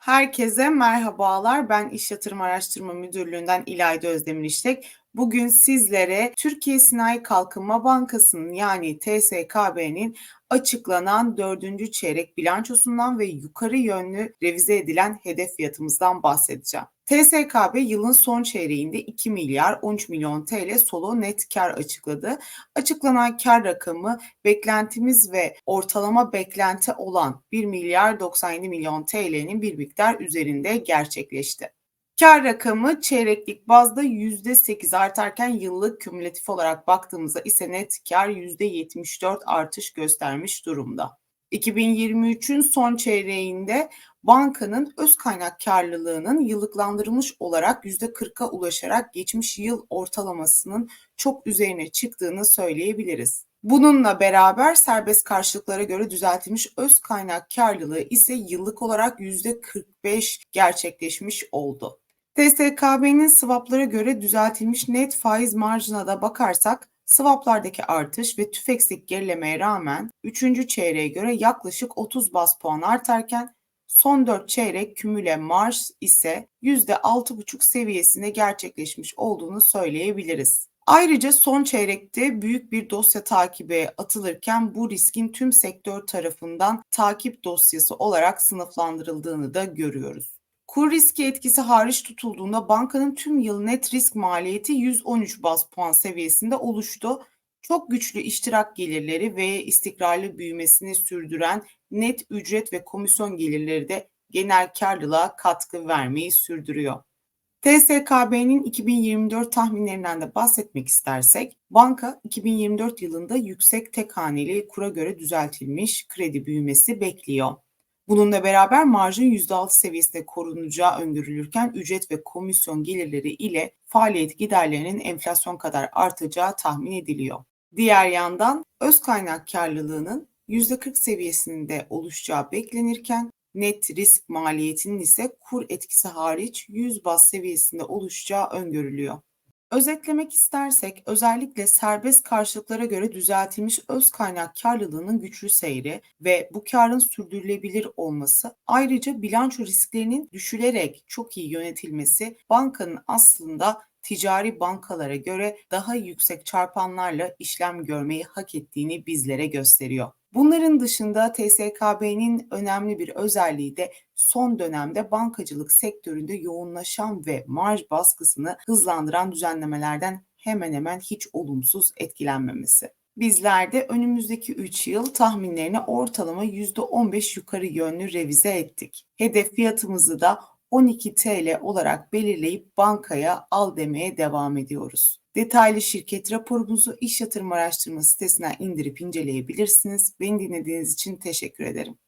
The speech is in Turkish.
Herkese merhabalar. Ben İş Yatırım Araştırma Müdürlüğü'nden İlayda Özdemir İştek. Bugün sizlere Türkiye Sanayi Kalkınma Bankası'nın yani TSKB'nin açıklanan dördüncü çeyrek bilançosundan ve yukarı yönlü revize edilen hedef fiyatımızdan bahsedeceğim. TSKB yılın son çeyreğinde 2 milyar 13 milyon TL solo net kar açıkladı. Açıklanan kar rakamı beklentimiz ve ortalama beklenti olan 1 milyar 97 milyon TL'nin bir miktar üzerinde gerçekleşti. Kar rakamı çeyreklik bazda %8 artarken yıllık kümülatif olarak baktığımızda ise net kar %74 artış göstermiş durumda. 2023'ün son çeyreğinde bankanın öz kaynak karlılığının yıllıklandırılmış olarak %40'a ulaşarak geçmiş yıl ortalamasının çok üzerine çıktığını söyleyebiliriz. Bununla beraber serbest karşılıklara göre düzeltilmiş öz kaynak karlılığı ise yıllık olarak %45 gerçekleşmiş oldu. TSKB'nin swaplara göre düzeltilmiş net faiz marjına da bakarsak swaplardaki artış ve tüfeksik gerilemeye rağmen 3. çeyreğe göre yaklaşık 30 bas puan artarken son 4 çeyrek kümüle marj ise %6,5 seviyesinde gerçekleşmiş olduğunu söyleyebiliriz. Ayrıca son çeyrekte büyük bir dosya takibe atılırken bu riskin tüm sektör tarafından takip dosyası olarak sınıflandırıldığını da görüyoruz. Kur riski etkisi hariç tutulduğunda bankanın tüm yıl net risk maliyeti 113 bas puan seviyesinde oluştu. Çok güçlü iştirak gelirleri ve istikrarlı büyümesini sürdüren net ücret ve komisyon gelirleri de genel karlılığa katkı vermeyi sürdürüyor. TSKB'nin 2024 tahminlerinden de bahsetmek istersek, banka 2024 yılında yüksek tek haneli kura göre düzeltilmiş kredi büyümesi bekliyor. Bununla beraber marjın %6 seviyesinde korunacağı öngörülürken ücret ve komisyon gelirleri ile faaliyet giderlerinin enflasyon kadar artacağı tahmin ediliyor. Diğer yandan öz kaynak karlılığının %40 seviyesinde oluşacağı beklenirken net risk maliyetinin ise kur etkisi hariç 100 bas seviyesinde oluşacağı öngörülüyor. Özetlemek istersek özellikle serbest karşılıklara göre düzeltilmiş öz kaynak karlılığının güçlü seyri ve bu karın sürdürülebilir olması ayrıca bilanço risklerinin düşülerek çok iyi yönetilmesi bankanın aslında ticari bankalara göre daha yüksek çarpanlarla işlem görmeyi hak ettiğini bizlere gösteriyor. Bunların dışında TSKB'nin önemli bir özelliği de son dönemde bankacılık sektöründe yoğunlaşan ve marj baskısını hızlandıran düzenlemelerden hemen hemen hiç olumsuz etkilenmemesi. Bizler de önümüzdeki 3 yıl tahminlerini ortalama %15 yukarı yönlü revize ettik. Hedef fiyatımızı da 12 TL olarak belirleyip bankaya al demeye devam ediyoruz. Detaylı şirket raporumuzu iş yatırım araştırma sitesinden indirip inceleyebilirsiniz. Beni dinlediğiniz için teşekkür ederim.